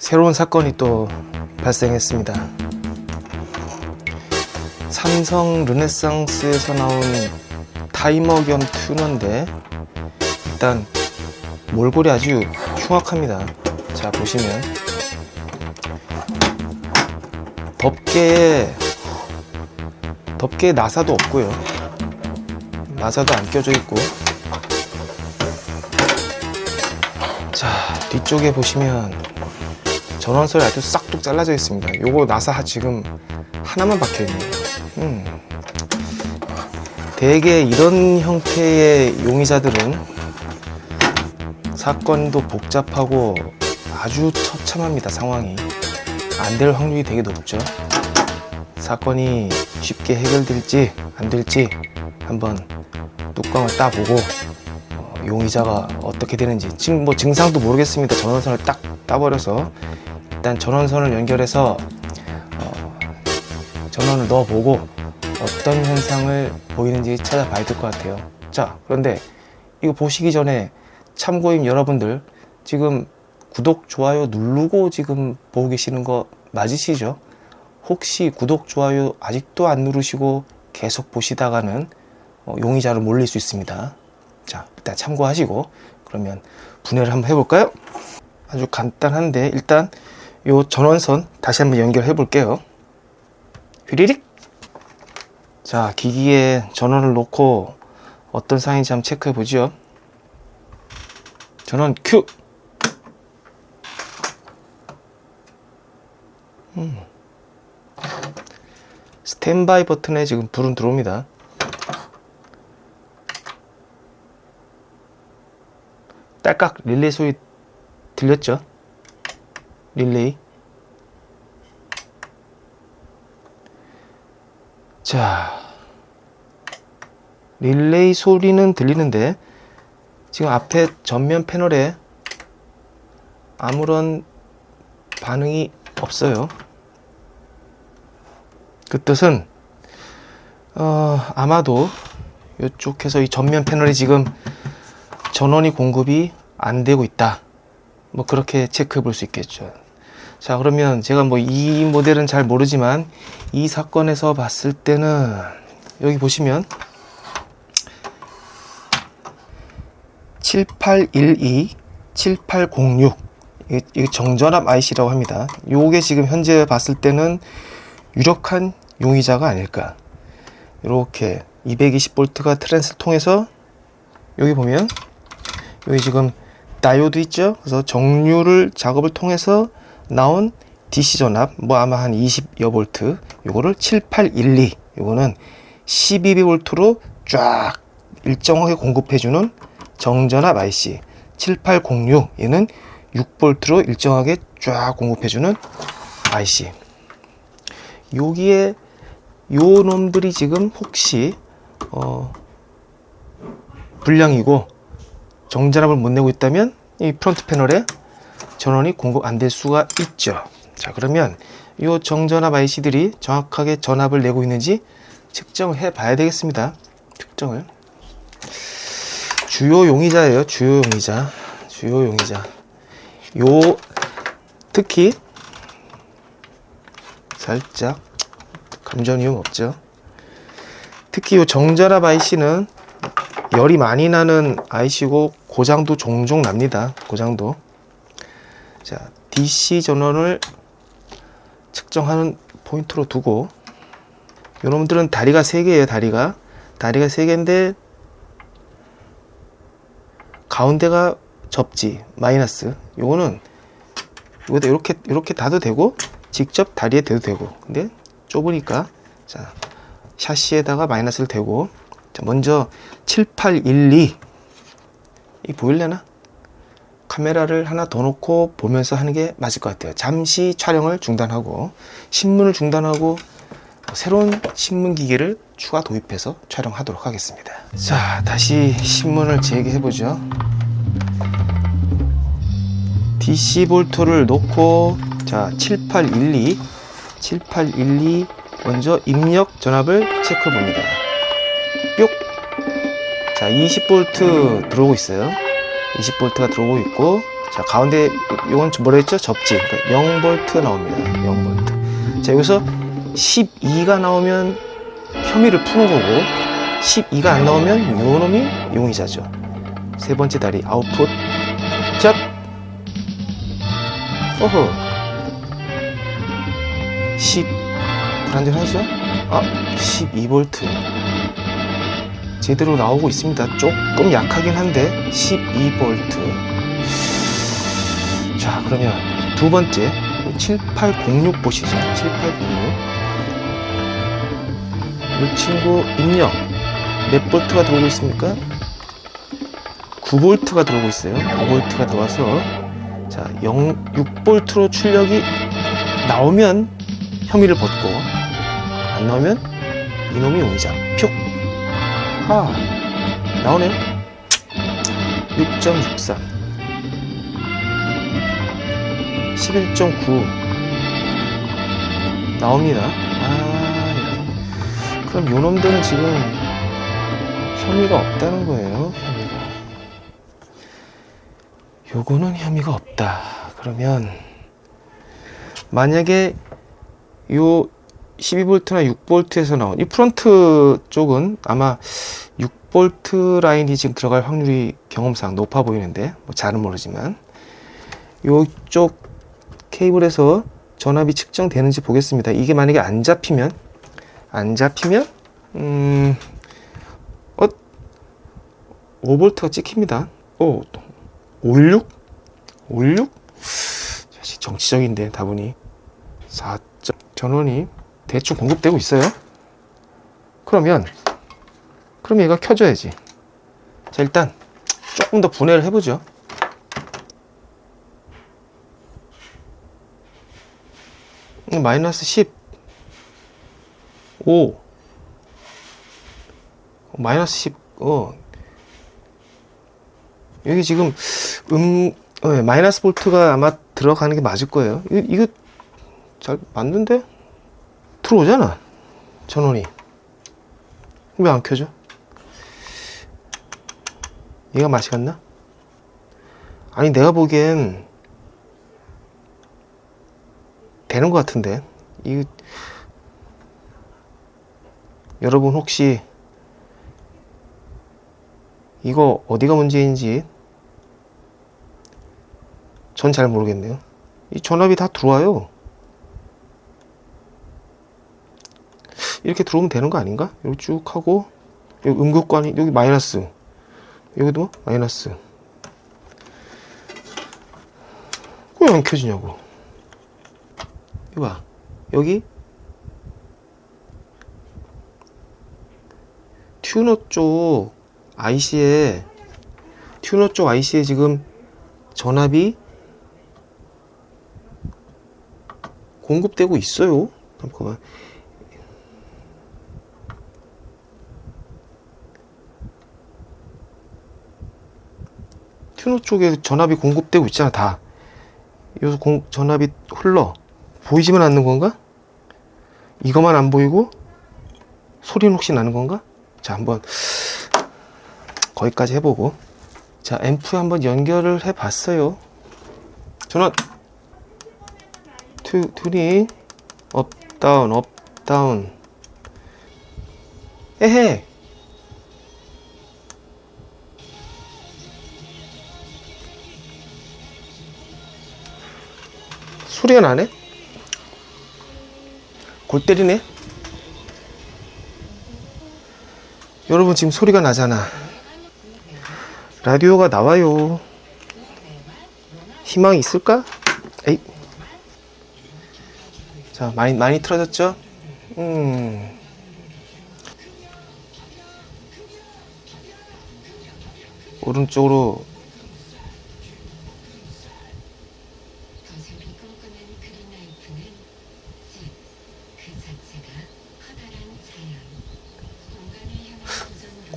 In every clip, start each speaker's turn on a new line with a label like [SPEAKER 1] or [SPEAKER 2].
[SPEAKER 1] 새로운 사건이 또 발생했습니다. 삼성 르네상스에서 나온 타이머 겸 튜너인데 일단 몰골이 아주 흉악합니다. 자 보시면 덮개에 덮개에 나사도 없고요. 나사도 안 껴져 있고 자 뒤쪽에 보시면 전원선이 아주 싹둑 잘라져 있습니다. 요거 나사 지금 하나만 박혀 있네요. 음. 대개 이런 형태의 용의자들은 사건도 복잡하고 아주 처참합니다. 상황이 안 될 확률이 되게 높죠. 사건이 쉽게 해결될지 안 될지 한번 뚜껑을 따보고 어, 용의자가 어떻게 되는지 지금 뭐 증상도 모르겠습니다. 전원선을 딱 따버려서 일단 전원선을 연결해서 어, 전원을 넣어보고 어떤 현상을 보이는지 찾아봐야 될 것 같아요. 자, 그런데 이거 보시기 전에 참고인 여러분들 지금 구독, 좋아요 누르고 지금 보고 계시는 거 맞으시죠? 혹시 구독, 좋아요 아직도 안 누르시고 계속 보시다가는 어, 용의자로 몰릴 수 있습니다. 자, 일단 참고하시고 그러면 분해를 한번 해볼까요? 아주 간단한데 일단 요 전원선 다시 한번 연결해 볼게요. 휘리릭. 자, 기기에 전원을 놓고 어떤 상황인지 한번 체크해 보죠. 전원 큐. 음. 스탠바이 버튼에 지금 불은 들어옵니다. 딸깍 릴레이 소리 들렸죠? 릴레이. 자, 릴레이 소리는 들리는데 지금 앞에 전면 패널에 아무런 반응이 없어요. 그 뜻은 어, 아마도 이쪽에서 이 전면 패널이 지금 전원이 공급이 안 되고 있다. 뭐 그렇게 체크해 볼 수 있겠죠. 자, 그러면 제가 뭐 이 모델은 잘 모르지만 이 사건에서 봤을 때는 여기 보시면 7812, 7806 이게, 정전압 IC라고 합니다. 요게 지금 현재 봤을 때는 유력한 용의자가 아닐까. 이렇게 220V가 트랜스를 통해서 여기 보면 여기 지금 다이오드 있죠? 그래서 정류를 작업을 통해서 나온 DC 전압 뭐 아마 한 20여 볼트 요거를 7812 요거는 12V 쫙 일정하게 공급해 주는 정전압 IC 7806 얘는 6V로 일정하게 쫙 공급해 주는 IC 여기에 요 놈들이 지금 혹시 어 불량이고 정전압을 못 내고 있다면 이 프론트 패널에 전원이 공급 안 될 수가 있죠. 자 그러면 이 정전압 IC들이 정확하게 전압을 내고 있는지 측정을 해 봐야 되겠습니다. 측정을 주요 용의자예요. 주요 용의자. 주요 용의자. 요 특히 살짝 감전 이용 없죠. 특히 요 정전압 IC는 열이 많이 나는 IC고 고장도 종종 납니다. 고장도. 자, DC 전원을 측정하는 포인트로 두고 요놈들은 다리가 3개예요, 다리가. 다리가 3개인데 가운데가 접지, 마이너스. 요거는 요거다 이렇게 이렇게 놔도 되고 직접 다리에 대도 되고. 근데 좁으니까 자, 샤시에다가 마이너스를 대고 자, 먼저 7812 이 보일래나? 카메라를 하나 더 놓고 보면서 하는 게 맞을 것 같아요. 잠시 촬영을 중단하고 신문을 중단하고 새로운 신문 기계를 추가 도입해서 촬영하도록 하겠습니다. 자, 다시 신문을 재개해 보죠. DC 볼트를 놓고 자, 7812 7812 먼저 입력 전압을 체크해 봅니다. 뿅. 자, 20V 들어오고 있어요. 20V가 들어오고 있고 자, 가운데 이건 뭐라 했죠? 접지. 그러니까 0볼트 나옵니다. 0볼트. 자, 여기서 12가 나오면 혐의를 푸는 거고 12가 안 나오면 요놈이 용의자죠. 세 번째 다리 아웃풋. 자. 어허. 10 불안전하죠? 아, 12볼트. 제대로 나오고 있습니다. 조금 약하긴 한데 12볼트. 자, 그러면 두 번째 7806 보시죠. 7806. 이 친구 입력 몇 볼트가 들어오고 있습니까? 9볼트가 들어오고 있어요. 9볼트가 들어와서 자, 0 6볼트로 출력이 나오면 혐의를 벗고 안 나오면 이놈이 용의자. 표. 아, 나오네요. 6.63. 11.9 나옵니다. 아. 그럼 요놈들은 지금 혐의가 없다는 거예요. 혐의가. 요거는 혐의가 없다. 그러면 만약에 요 12볼트나 6볼트에서 나온 이 프론트 쪽은 아마 6볼트 라인이 지금 들어갈 확률이 경험상 높아 보이는데 뭐 잘은 모르지만 요쪽 케이블에서 전압이 측정되는지 보겠습니다. 이게 만약에 안 잡히면 안 잡히면 음 어, 5볼트가 찍힙니다. 오 56? 56? 사실 정치적인데 다분히 4점 전원이 대충 공급되고 있어요. 그러면 그럼 얘가 켜져야지. 자 일단 조금 더 분해를 해보죠. 음, 마이너스 10 5 마이너스 10 어. 여기 지금 음 어, 예, 마이너스 볼트가 아마 들어가는 게 맞을 거예요. 이거, 이거 잘 맞는데 들어오잖아 전원이 왜 안 켜져? 얘가 맛이 갔나? 아니 내가 보기엔 되는 것 같은데 이 여러분 혹시 이거 어디가 문제인지 전 잘 모르겠네요. 이 전압이 다 들어와요. 이렇게 들어오면 되는 거 아닌가? 여기 쭉 하고 여기 음극관이 여기 마이너스 여기도 마이너스 왜 안 켜지냐고 이거 봐 여기 튜너 쪽 IC에 튜너 쪽 IC에 지금 전압이 공급되고 있어요. 잠깐만. 튜너 쪽에 전압이 공급되고 있잖아, 다. 여기서 공, 전압이 흘러. 보이지만 않는 건가? 이것만 안 보이고? 소리는 혹시 나는 건가? 자, 한번 거기까지 해보고. 자, 앰프 한번 연결을 해 봤어요. 전원! 투, 투니, 업, 다운, 업, 다운. 에헤! 소리가 나네? 골 때리네? 여러분 지금 소리가 나잖아. 라디오가 나와요. 희망이 있을까? 에이. 자, 많이, 많이 틀어졌죠? 음. 오른쪽으로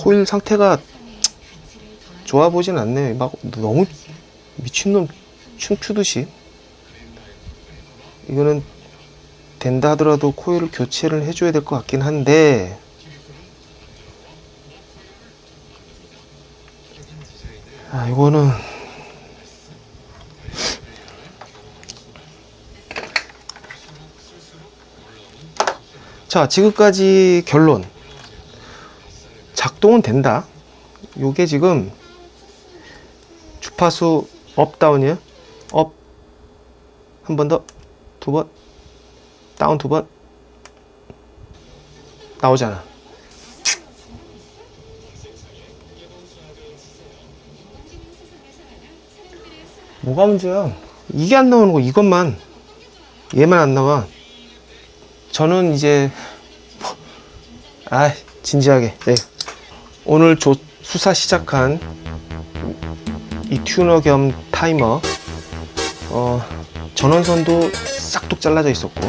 [SPEAKER 1] 코일 상태가 좋아 보진 않네. 막 너무 미친놈 춤추듯이. 이거는 된다 하더라도 코일을 교체를 해줘야 될 것 같긴 한데, 아, 이거는 자, 지금까지 결론. 작동은 된다. 요게 지금 주파수 업 다운이에요. 업. 한 번 더. 두 번. 다운 두 번. 나오잖아. 뭐가 문제야? 이게 안 나오는 거 이것만 얘만 안 나와. 저는 이제 아 진지하게 네. 오늘 조, 수사 시작한 이 튜너 겸 타이머 어, 전원선도 싹둑 잘라져 있었고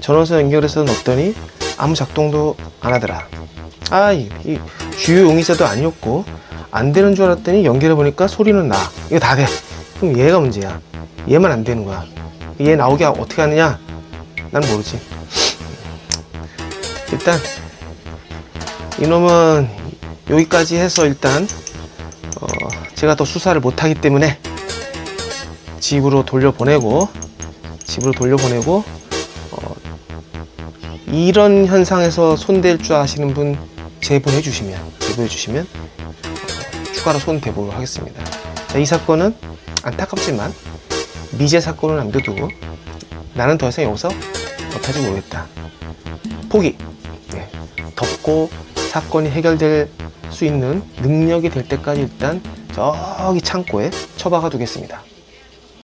[SPEAKER 1] 전원선 연결해서 넣었더니 아무 작동도 안 하더라. 아, 이, 이 주요 용의자도 아니었고 안 되는 줄 알았더니 연결해 보니까 소리는 나. 이거 다 돼. 그럼 얘가 문제야. 얘만 안 되는 거야. 얘 나오게 어떻게 하느냐? 난 모르지. 일단 이놈은 여기까지 해서 일단 어, 제가 더 수사를 못하기 때문에 집으로 돌려보내고 집으로 돌려보내고 어, 이런 현상에서 손댈 줄 아시는 분 제보해 주시면 제보해 주시면 어, 추가로 손 대보도록 하겠습니다. 자, 이 사건은 안타깝지만 미제 사건을 남겨두고 나는 더 이상 여기서 못하지 모르겠다. 포기. 네. 덮고 사건이 해결될 수 있는 능력이 될 때까지 일단 저기 창고에 처박아 두겠습니다.